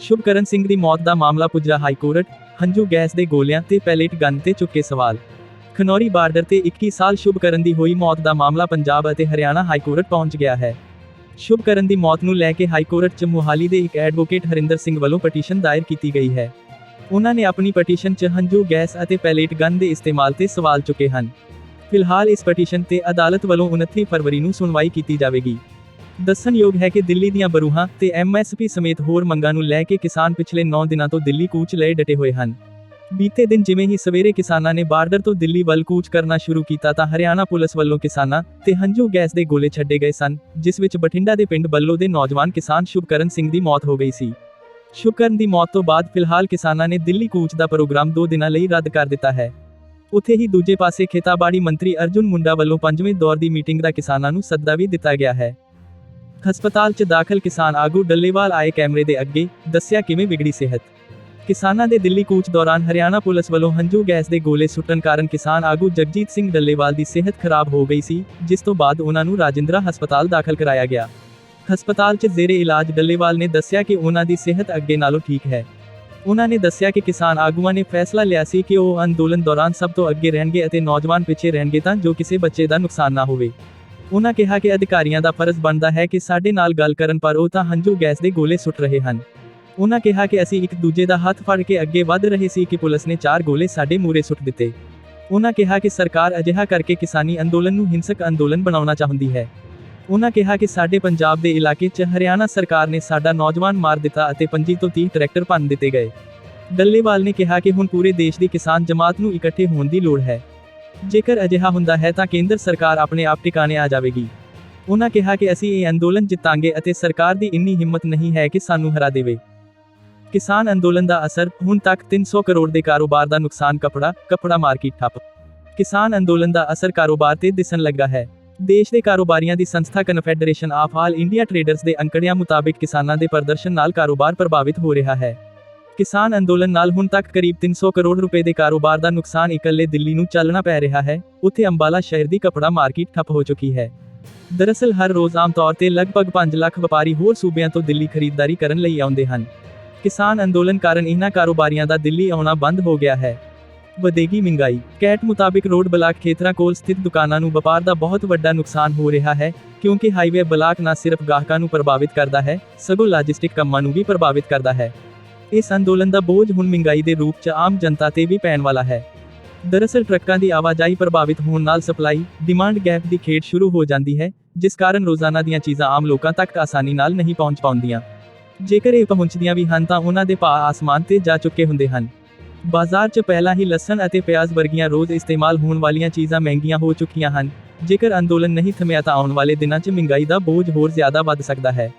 ਸ਼ੁਭਕਰਨ ਸਿੰਘ ਦੀ ਮੌਤ ਦਾ ਮਾਮਲਾ ਪੁੱਜਾ ਹਾਈ ਕੋਰਟ ਹੰਝੂ ਗੈਸ ਦੇ ਗੋਲਿਆਂ ਤੇ ਪੈਲੇਟ ਗਨ ਤੇ ਚੁੱਕੇ ਸਵਾਲ। ਖਨੌਰੀ ਬਾਰਡਰ ਤੇ 21 ਸਾਲ ਸ਼ੁਭਕਰਨ ਦੀ ਹੋਈ ਮੌਤ ਦਾ ਮਾਮਲਾ ਪੰਜਾਬ ਅਤੇ ਹਰਿਆਣਾ ਹਾਈ ਕੋਰਟ ਪਹੁੰਚ ਗਿਆ ਹੈ। ਸ਼ੁਭਕਰਨ ਦੀ ਮੌਤ ਨੂੰ ਲੈ ਕੇ ਹਾਈ ਕੋਰਟ 'ਚ ਮੁਹਾਲੀ ਦੇ ਇੱਕ ਐਡਵੋਕੇਟ ਹਰਿੰਦਰ ਸਿੰਘ ਵੱਲੋਂ ਪਟੀਸ਼ਨ ਦਾਇਰ ਕੀਤੀ ਗਈ ਹੈ। ਉਹਨਾਂ ਨੇ ਆਪਣੀ ਪਟੀਸ਼ਨ 'ਚ ਹੰਝੂ ਗੈਸ ਅਤੇ ਪੈਲੇਟ ਗਨ ਦੇ ਇਸਤੇਮਾਲ ਤੇ ਸਵਾਲ ਚੁੱਕੇ ਹਨ। ਫਿਲਹਾਲ ਇਸ ਪਟੀਸ਼ਨ ਤੇ ਅਦਾਲਤ ਵੱਲੋਂ 29 ਫਰਵਰੀ ਨੂੰ ਸੁਣਵਾਈ ਕੀਤੀ ਜਾਵੇਗੀ। ਦੱਸਣਯੋਗ ਹੈ ਕਿ ਦਿੱਲੀ ਦੀਆਂ ਬਰੂਹਾਂ ਤੇ ਐਮਐਸਪੀ ਸਮੇਤ ਹੋਰ ਮੰਗਾਂ ਨੂੰ ਲੈ ਕੇ ਕਿਸਾਨ ਪਿਛਲੇ 9 ਦਿਨਾਂ ਤੋਂ ਦਿੱਲੀ ਕੂਚ ਲਈ ਡਟੇ ਹੋਏ ਹਨ। ਬੀਤੇ ਦਿਨ ਜਿਵੇਂ ਹੀ ਸਵੇਰੇ ਕਿਸਾਨਾਂ ਨੇ ਬਾਰਡਰ ਤੋਂ ਦਿੱਲੀ ਵੱਲ ਕੂਚ ਕਰਨਾ ਸ਼ੁਰੂ ਕੀਤਾ ਤਾਂ ਹਰਿਆਣਾ ਪੁਲਿਸ ਵੱਲੋਂ ਕਿਸਾਨਾਂ ਤੇ ਹੰਝੂ ਗੈਸ ਦੇ ਗੋਲੇ ਛੱਡੇ ਗਏ ਸਨ, ਜਿਸ ਵਿੱਚ ਬਠਿੰਡਾ ਦੇ ਪਿੰਡ ਬੱਲੋ ਦੇ ਨੌਜਵਾਨ ਕਿਸਾਨ ਸ਼ੁਭਕਰਨ ਸਿੰਘ ਦੀ ਮੌਤ ਹੋ ਗਈ ਸੀ। ਸ਼ੁਭਕਰਨ ਦੀ ਮੌਤ ਤੋਂ ਬਾਅਦ ਫਿਲਹਾਲ ਕਿਸਾਨਾਂ ਨੇ ਦਿੱਲੀ ਕੂਚ ਦਾ ਪ੍ਰੋਗਰਾਮ 2 ਦਿਨਾਂ ਲਈ ਰੱਦ ਕਰ ਦਿੱਤਾ ਹੈ। ਉੱਥੇ ਹੀ ਦੂਜੇ ਪਾਸੇ ਖੇਤਾਬਾੜੀ ਮੰਤਰੀ ਅਰਜੁਨ ਮੁੰਡਾ ਵੱਲੋਂ ਪੰਜਵੇਂ ਦੌਰ ਦੀ ਮੀਟਿੰਗ ਦਾ ਕਿਸਾਨਾਂ ਨੂੰ ਸੱਦਾ ਵੀ ਦਿੱਤਾ ਗਿਆ ਹੈ। ਹਸਪਤਾਲ 'ਚ ਦਾਖਲ ਕਿਸਾਨ ਆਗੂ ਡੱਲੇਵਾਲ ਆਏ ਕੈਮਰੇ ਦੇ ਅੱਗੇ, ਦੱਸਿਆ ਕਿਵੇਂ ਵਿਗੜੀ ਸਿਹਤ। ਕਿਸਾਨਾਂ ਦੇ ਦਿੱਲੀ ਕੂਚ ਦੌਰਾਨ ਹਰਿਆਣਾ ਪੁਲਿਸ ਵੱਲੋਂ ਹੰਝੂ ਗੈਸ ਦੇ ਗੋਲੇ ਸੁੱਟਣ ਕਾਰਨ ਕਿਸਾਨ ਆਗੂ ਜਗਜੀਤ ਸਿੰਘ ਡੱਲੇਵਾਲ ਦੀ ਸਿਹਤ ਖਰਾਬ ਹੋ ਗਈ ਸੀ, ਜਿਸ ਤੋਂ ਬਾਅਦ ਉਹਨਾਂ ਨੂੰ ਰਾਜਿੰਦਰਾ ਹਸਪਤਾਲ ਦਾਖਲ ਕਰਾਇਆ ਗਿਆ। ਹਸਪਤਾਲ 'ਚ ਜ਼ੇਰੇ ਇਲਾਜ ਡੱਲੇਵਾਲ ਨੇ ਦੱਸਿਆ ਕਿ ਉਹਨਾਂ ਦੀ ਸਿਹਤ ਅੱਗੇ ਨਾਲੋਂ ਠੀਕ ਹੈ। ਉਹਨਾਂ ਨੇ ਦੱਸਿਆ ਕਿ ਕਿਸਾਨ ਆਗੂਆਂ ਨੇ ਫੈਸਲਾ ਲਿਆ ਸੀ ਕਿ ਉਹ ਅੰਦੋਲਨ ਦੌਰਾਨ ਸਭ ਤੋਂ ਅੱਗੇ ਰਹਿਣਗੇ ਅਤੇ ਨੌਜਵਾਨ ਪਿੱਛੇ ਰਹਿਣਗੇ ਤਾਂ ਜੋ ਕਿਸੇ ਬੱਚੇ ਦਾ ਨੁਕਸਾਨ ਨਾ ਹੋਵੇ। ਉਹਨਾਂ ਕਿਹਾ ਕਿ ਅਧਿਕਾਰੀਆਂ ਦਾ ਫਰਜ਼ ਬਣਦਾ ਹੈ ਕਿ ਸਾਡੇ ਨਾਲ ਗੱਲ ਕਰਨ ਪਰ ਉਹ ਤਾਂ ਹੰਝੂ ਗੈਸ ਦੇ ਗੋਲੇ ਸੁੱਟ ਰਹੇ ਹਨ। ਉਹਨਾਂ ਕਿਹਾ ਕਿ ਅਸੀਂ ਇੱਕ ਦੂਜੇ ਦਾ ਹੱਥ ਫੜ ਕੇ ਅੱਗੇ ਵੱਧ ਰਹੇ ਸੀ ਕਿ ਪੁਲਿਸ ਨੇ ਚਾਰ ਗੋਲੇ ਸਾਡੇ ਮੂਰੇ ਸੁੱਟ ਦਿੱਤੇ। ਉਹਨਾਂ ਕਿਹਾ ਕਿ ਸਰਕਾਰ ਅਜਿਹਾ ਕਰਕੇ ਕਿਸਾਨੀ ਅੰਦੋਲਨ ਨੂੰ ਹਿੰਸਕ ਅੰਦੋਲਨ ਬਣਾਉਣਾ ਚਾਹੁੰਦੀ ਹੈ। ਉਹਨਾਂ ਕਿਹਾ ਕਿ ਸਾਡੇ ਪੰਜਾਬ ਦੇ ਇਲਾਕੇ 'ਚ ਹਰਿਆਣਾ ਸਰਕਾਰ ਨੇ ਸਾਡਾ ਨੌਜਵਾਨ ਮਾਰ ਦਿੱਤਾ ਅਤੇ 25 ਤੋਂ 30 ਟਰੈਕਟਰ ਭੰਨ ਦਿੱਤੇ ਗਏ। ਡੱਲੇਵਾਲ ਨੇ ਕਿਹਾ ਕਿ ਹੁਣ ਪੂਰੇ ਦੇਸ਼ ਦੀ ਕਿਸਾਨ ਜਮਾਤ ਨੂੰ ਇਕੱਠੇ ਹੋਣ ਦੀ ਲੋੜ ਹੈ। ਜੇਕਰ ਅਜਿਹਾ ਹੁੰਦਾ ਹੈ ਤਾਂ ਕੇਂਦਰ ਸਰਕਾਰ ਆਪਣੇ ਆਪ ਟਿਕਾਣੇ ਆ ਜਾਵੇਗੀ। ਉਹਨਾਂ ਕਿਹਾ ਕਿ ਅਸੀਂ ਇਹ ਅੰਦੋਲਨ ਜਿੱਤਾਂਗੇ ਅਤੇ ਸਰਕਾਰ ਦੀ ਇੰਨੀ ਹਿੰਮਤ ਨਹੀਂ ਹੈ ਕਿ ਸਾਨੂੰ ਹਰਾ ਦੇਵੇ। ਕਿਸਾਨ ਅੰਦੋਲਨ ਦਾ ਅਸਰ ਹੁਣ ਤੱਕ 300 ਕਰੋੜ ਦੇ ਕਾਰੋਬਾਰ ਦਾ ਨੁਕਸਾਨ ਕਪੜਾ ਕਪੜਾ ਮਾਰਕੀਟ ਠੱਪ। ਕਿਸਾਨ ਅੰਦੋਲਨ ਦਾ ਅਸਰ ਕਾਰੋਬਾਰ ਤੇ ਦਿਸਣ ਲੱਗਾ ਹੈ। ਦੇਸ਼ ਦੇ ਕਾਰੋਬਾਰੀਆਂ ਦੀ ਸੰਸਥਾ confederation of all India traders ਦੇ ਅੰਕੜਿਆਂ ਮੁਤਾਬਿਕ ਕਿਸਾਨਾਂ ਦੇ ਪ੍ਰਦਰਸ਼ਨ ਨਾਲ ਕਾਰੋਬਾਰ ਪ੍ਰਭਾਵਿਤ ਹੋ ਰਿਹਾ ਹੈ। ਕਿਸਾਨ ਅੰਦੋਲਨ ਨਾਲ ਹੁਣ ਤੱਕ ਕਰੀਬ 300 ਕਰੋੜ ਰੁਪਏ ਦੇ ਕਾਰੋਬਾਰ ਦਾ ਨੁਕਸਾਨ ਇਕੱਲੇ ਦਿੱਲੀ ਨੂੰ ਚੱਲਣਾ ਪੈ ਰਿਹਾ ਹੈ, ਉੱਥੇ ਅੰਬਾਲਾ ਸ਼ਹਿਰ ਦੀ ਕਪੜਾ ਮਾਰਕੀਟ ਠੱਪ ਹੋ ਚੁੱਕੀ ਹੈ। ਦਰਅਸਲ ਹਰ ਰੋਜ਼ ਆਮ ਤੌਰ ਤੇ ਲਗਭਗ 5 ਲੱਖ ਵਪਾਰੀ ਹੋਰ ਸੂਬਿਆਂ ਤੋਂ ਦਿੱਲੀ ਖਰੀਦਦਾਰੀ ਕਰਨ ਲਈ ਆਉਂਦੇ ਹਨ। ਕਿਸਾਨ ਅੰਦੋਲਨ ਕਾਰਨ ਇਹਨਾਂ ਕਾਰੋਬਾਰੀਆਂ ਦਾ ਦਿੱਲੀ ਆਉਣਾ ਬੰਦ ਹੋ ਗਿਆ ਹੈ। ਵਧੇਗੀ ਮਹਿੰਗਾਈ। ਕੈਟ ਮੁਤਾਬਿਕ ਰੋਡ ਬਲਾਕ ਖੇਤਰਾਂ ਕੋਲ ਸਥਿਤ ਦੁਕਾਨਾਂ ਨੂੰ ਵਪਾਰ ਦਾ ਬਹੁਤ ਵੱਡਾ ਨੁਕਸਾਨ ਹੋ ਰਿਹਾ ਹੈ, ਕਿਉਂਕਿ ਹਾਈਵੇ ਬਲਾਕ ਨਾ ਸਿਰਫ ਗਾਹਕਾਂ ਨੂੰ ਪ੍ਰਭਾਵਿਤ ਕਰਦਾ ਹੈ, ਸਗੋਂ ਲਾਜਿਸਟਿਕ ਕੰਮਾਂ ਨੂੰ ਵੀ ਪ੍ਰਭਾਵਿਤ ਕਰਦਾ ਹੈ। ਇਸ ਅੰਦੋਲਨ ਦਾ ਬੋਝ ਹੁਣ ਮਹਿੰਗਾਈ ਦੇ ਰੂਪ 'ਚ ਆਮ ਜਨਤਾ ਤੇ ਵੀ ਪੈਣ ਵਾਲਾ ਹੈ। ਦਰਅਸਲ ਟਰੱਕਾਂ ਦੀ ਆਵਾਜਾਈ ਪ੍ਰਭਾਵਿਤ ਹੋਣ ਨਾਲ ਸਪਲਾਈ ਡਿਮਾਂਡ ਗੈਪ ਦੀ ਖੇਡ ਸ਼ੁਰੂ ਹੋ ਜਾਂਦੀ ਹੈ, ਜਿਸ ਕਾਰਨ ਰੋਜ਼ਾਨਾ ਦੀਆਂ ਚੀਜ਼ਾਂ ਆਮ ਲੋਕਾਂ ਤੱਕ ਆਸਾਨੀ ਨਾਲ ਨਹੀਂ ਪਹੁੰਚ ਪਾਉਂਦੀਆਂ। ਜੇਕਰ ਇਹ ਪਹੁੰਚਦੀਆਂ ਵੀ ਹਨ ਤਾਂ ਉਹਨਾਂ ਦੇ ਭਾਅ ਆਸਮਾਨ ਤੇ ਜਾ ਚੁੱਕੇ ਹੁੰਦੇ ਹਨ। ਬਾਜ਼ਾਰ 'ਚ ਪਹਿਲਾਂ ਹੀ ਲਸਣ ਅਤੇ ਪਿਆਜ਼ ਵਰਗੀਆਂ ਰੋਜ਼ ਇਸਤੇਮਾਲ ਹੋਣ ਵਾਲੀਆਂ ਚੀਜ਼ਾਂ ਮਹਿੰਗੀਆਂ ਹੋ ਚੁੱਕੀਆਂ ਹਨ। ਜੇਕਰ ਅੰਦੋਲਨ ਨਹੀਂ ਥਮਿਆ ਤਾਂ ਆਉਣ ਵਾਲੇ ਦਿਨਾਂ 'ਚ ਮਹਿੰਗਾਈ ਦਾ ਬੋਝ ਹੋਰ ਜ਼ਿਆਦਾ ਵੱਧ ਸਕਦਾ ਹੈ।